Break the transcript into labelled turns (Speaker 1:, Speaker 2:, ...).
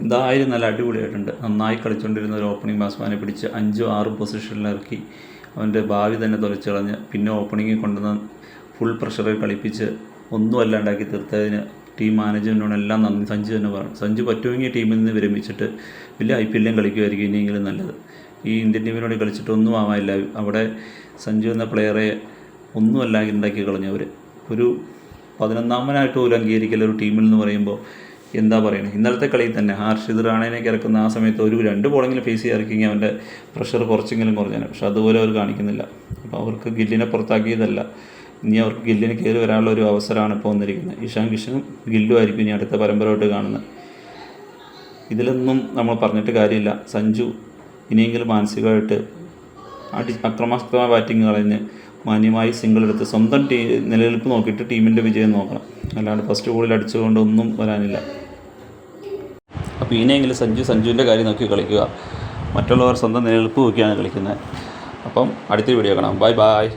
Speaker 1: എന്തായാലും നല്ല അടിപൊളിയായിട്ടുണ്ട്. നന്നായി കളിച്ചുകൊണ്ടിരുന്ന ഒരു ഓപ്പണിംഗ് ബാറ്റ്സ്മാനെ പിടിച്ച് അഞ്ചോ ആറും പൊസിഷനിലിറക്കി അവന്റെ ഭാവി തന്നെ തുലച്ചളഞ്ഞ് പിന്നെ ഓപ്പണിങ്ങിൽ കൊണ്ടുവന്ന് ഫുൾ പ്രഷറിൽ കളിപ്പിച്ച് ഒന്നും അല്ലാണ്ടാക്കി തീർത്തതിന് ടീം മാനേജ്മെന്റിനോടെല്ലാം നന്ദി. സഞ്ജു തന്നെ പറയണം സഞ്ജു പറ്റുമെങ്കിൽ ടീമിൽ നിന്ന് വിരമിച്ചിട്ട് വലിയ ഐ പി എല്ലും കളിക്കുമായിരിക്കും ഇനിയെങ്കിലും നല്ലത്. ഈ ഇന്ത്യൻ ടീമിനോട് കളിച്ചിട്ട് ഒന്നും ആവാനില്ല. അവിടെ സഞ്ജു എന്ന പ്ലെയറെ ഒന്നുമല്ലാതെ ഉണ്ടാക്കി കളഞ്ഞവർ ഒരു പതിനൊന്നാമനായിട്ട് പോലും അംഗീകരിക്കൽ ഒരു ടീമിൽ എന്ന് പറയുമ്പോൾ എന്താ പറയുന്നത് ഇന്നലത്തെ കളിയിൽ തന്നെ. ഹാർഷിദ് റാണേനെ ഇറക്കുന്ന ആ സമയത്ത് ഒരു രണ്ട് ബോളെങ്കിലും ഫേസ് ചെയ്ത് അവന്റെ പ്രഷർ കുറച്ചെങ്കിലും കുറഞ്ഞാൽ പക്ഷെ അതുപോലെ അവർ കാണിക്കുന്നില്ല. അപ്പോൾ അവർക്ക് ഗില്ലിനെ പുറത്താക്കിയതല്ല. ഇനി അവർക്ക് ഗില്ലിന് കയറി വരാനുള്ള ഒരു അവസരമാണ് ഇപ്പോൾ വന്നിരിക്കുന്നത്. ഇഷാൻ കിഷനും ഗില്ലും ആയിരിക്കും ഇനി അടുത്ത പരമ്പരയോട്ട് കാണുന്നത്. ഇതിലൊന്നും നമ്മൾ പറഞ്ഞിട്ട് കാര്യമില്ല. സഞ്ജു ഇനിയെങ്കിലും മാനസികമായിട്ട് അടി അക്രമാസക്തമായ ബാറ്റിംഗ് കളഞ്ഞ് മാന്യമായി സിംഗിൾ എടുത്ത് സ്വന്തം ടീ നിലനിൽപ്പ് നോക്കിയിട്ട് ടീമിന്റെ വിജയം നോക്കണം. അല്ലാണ്ട് ഫസ്റ്റ് ബോളിൽ അടിച്ചുകൊണ്ട് ഒന്നും വരാനില്ല. അപ്പോൾ ഇനിയെങ്കിലും സഞ്ജു സഞ്ജുവിന്റെ കാര്യം നോക്കി കളിക്കുക. മറ്റുള്ളവർ സ്വന്തം നിലനിൽപ്പ് നോക്കിയാണ് കളിക്കുന്നത്. അപ്പം അടുത്ത വീഡിയോ കാണാം. Bye bye.